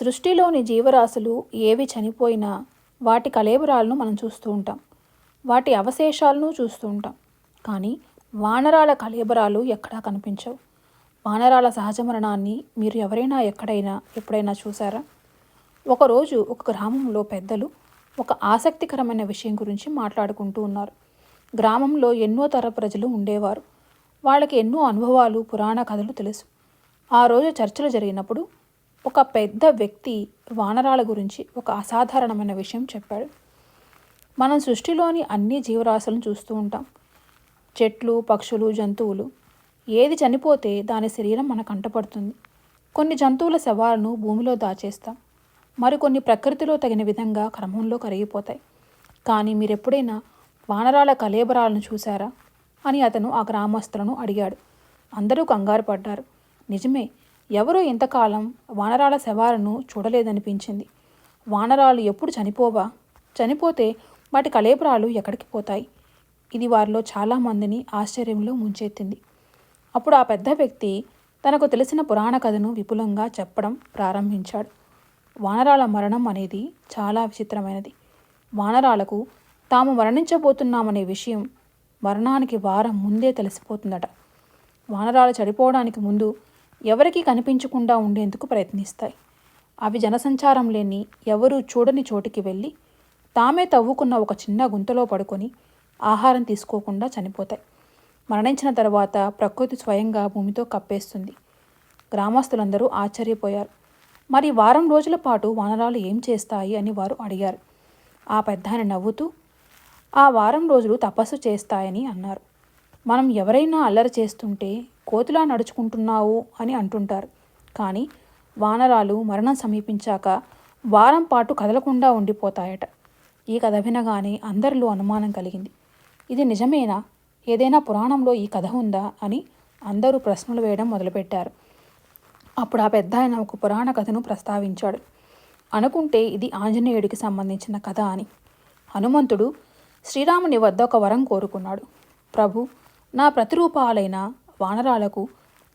సృష్టిలోని జీవరాశులు ఏవి చనిపోయినా వాటి కలేబరాలను మనం చూస్తూ ఉంటాం. వాటి అవశేషాలను చూస్తూ ఉంటాం. కానీ వానరాల కలేబరాలు ఎక్కడా కనిపించవు. వానరాల సహజ మరణాన్ని మీరు ఎవరైనా ఎక్కడైనా ఎప్పుడైనా చూసారా ఒకరోజు ఒక గ్రామంలో పెద్దలు ఒక ఆసక్తికరమైన విషయం గురించి మాట్లాడుకుంటూ ఉన్నారు. గ్రామంలో ఎన్నో తర ప్రజలు ఉండేవారు. వాళ్ళకి ఎన్నో అనుభవాలు పురాణ కథలు తెలుసు. ఆ రోజు చర్చలు జరిగినప్పుడు ఒక పెద్ద వ్యక్తి వానరాల గురించి ఒక అసాధారణమైన విషయం చెప్పాడు. మనం సృష్టిలోని అన్ని జీవరాశులను చూస్తూ ఉంటాం. చెట్లు పక్షులు జంతువులు. ఏది చనిపోతే దాని శరీరం మనకు కంటపడుతుంది కొన్ని జంతువుల శవాలను భూమిలో దాచేస్తాం. మరికొన్ని ప్రకృతిలో తగిన విధంగా క్రమంలో కరిగిపోతాయి. కానీ మీరెప్పుడైనా వానరాల కలేబరాలను చూశారా? అని అతను ఆ గ్రామస్తులను అడిగాడు. అందరూ కంగారు పడ్డారు. నిజమే ఎవరూ ఇంతకాలం వానరాల శవాలను చూడలేదనిపించింది. వానరాలు ఎప్పుడు చనిపోవా? చనిపోతే వాటి కలేబరాలు ఎక్కడికి పోతాయి? ఇది వారిలో చాలామందిని ఆశ్చర్యంలో ముంచెత్తింది. అప్పుడు ఆ పెద్ద వ్యక్తి తనకు తెలిసిన పురాణ కథను విపులంగా చెప్పడం ప్రారంభించాడు. వానరాల మరణం అనేది చాలా విచిత్రమైనది. వానరాలకు తాము మరణించబోతున్నామనే విషయం మరణానికి వారం ముందే తెలిసిపోతుందట. వానరాలు చనిపోవడానికి ముందు ఎవరికీ కనిపించకుండా ఉండేందుకు ప్రయత్నిస్తాయి. అవి జనసంచారం లేని ఎవరూ చూడని చోటికి వెళ్ళి తామే తవ్వుకున్న ఒక చిన్న గుంతలో పడుకొని ఆహారం తీసుకోకుండా చనిపోతాయి. మరణించిన తర్వాత ప్రకృతి స్వయంగా భూమితో కప్పేస్తుంది. గ్రామస్తులందరూ ఆశ్చర్యపోయారు. మరి వారం రోజుల పాటు వానరాలు ఏం చేస్తాయి అని వారు అడిగారు. ఆ పెద్దాయన నవ్వుతూ ఆ వారం రోజులు తపస్సు చేస్తాయని అన్నారు. మనం ఎవరైనా అల్లరి చేస్తుంటే కోతిలా నడుచుకుంటున్నావు అని అంటుంటారు. కానీ వానరాలు మరణం సమీపించాక వారం పాటు కదలకుండా ఉండిపోతాయట. ఈ కథ వినగానే అందరిలో అనుమానం కలిగింది. ఇది నిజమేనా? ఏదైనా పురాణంలో ఈ కథ ఉందా? అని అందరూ ప్రశ్నలు వేయడం మొదలుపెట్టారు. అప్పుడు ఆ పెద్ద ఆయన ఒక పురాణ కథను ప్రస్తావించాడు. అనుకుంటే ఇది ఆంజనేయుడికి సంబంధించిన కథ అని. హనుమంతుడు శ్రీరాముని వద్ద ఒక వరం కోరుకున్నాడు. ప్రభు నా ప్రతిరూపాలైన వానరాలకు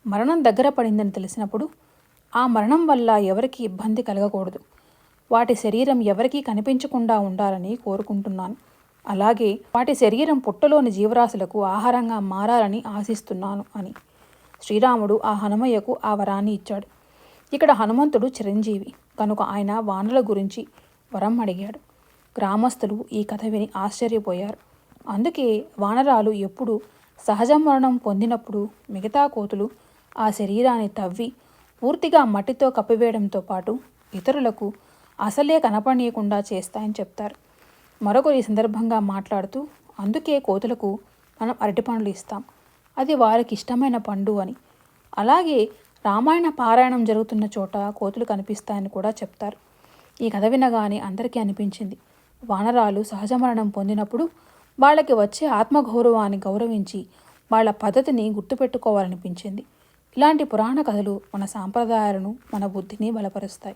మరణం దగ్గర పడిందని తెలిసినప్పుడు ఆ మరణం వల్ల ఎవరికి ఇబ్బంది కలగకూడదు. వాటి శరీరం ఎవరికీ కనిపించకుండా ఉండాలని కోరుకుంటున్నాను. అలాగే వాటి శరీరం పుట్టలోని జీవరాశులకు ఆహారంగా మారాలని ఆశిస్తున్నాను అని శ్రీరాముడు ఆ హనుమయ్యకు ఆ వరాన్ని ఇచ్చాడు. ఇక్కడ హనుమంతుడు చిరంజీవి కనుక ఆయన వానల గురించి వరం అడిగాడు. గ్రామస్తులు ఈ కథ విని ఆశ్చర్యపోయారు. అందుకే వానరాలు ఎప్పుడు సహజ మరణం పొందినప్పుడు మిగతా కోతులు ఆ శరీరాన్ని తవ్వి పూర్తిగా మట్టితో కప్పివేయడంతో పాటు ఇతరులకు అసలే కనపడనీయకుండా చేస్తాయని చెప్తారు. మరొకరు ఈ సందర్భంగా మాట్లాడుతూ అందుకే కోతులకు మనం అరటిపండ్లు ఇస్తాం. అది వారికి ఇష్టమైన పండు అని. అలాగే రామాయణ పారాయణం జరుగుతున్న చోట కోతులు కనిపిస్తాయని కూడా చెప్తారు. ఈ కథ వినగానే అందరికీ అనిపించింది. వానరాలు సహజ మరణం పొందినప్పుడు వాళ్ళకి వచ్చే ఆత్మగౌరవాన్ని గౌరవించి వాళ్ళ పద్ధతిని గుర్తుపెట్టుకోవాలనిపించింది. ఇలాంటి పురాణ కథలు మన సాంప్రదాయాలను మన బుద్ధిని బలపరుస్తాయి.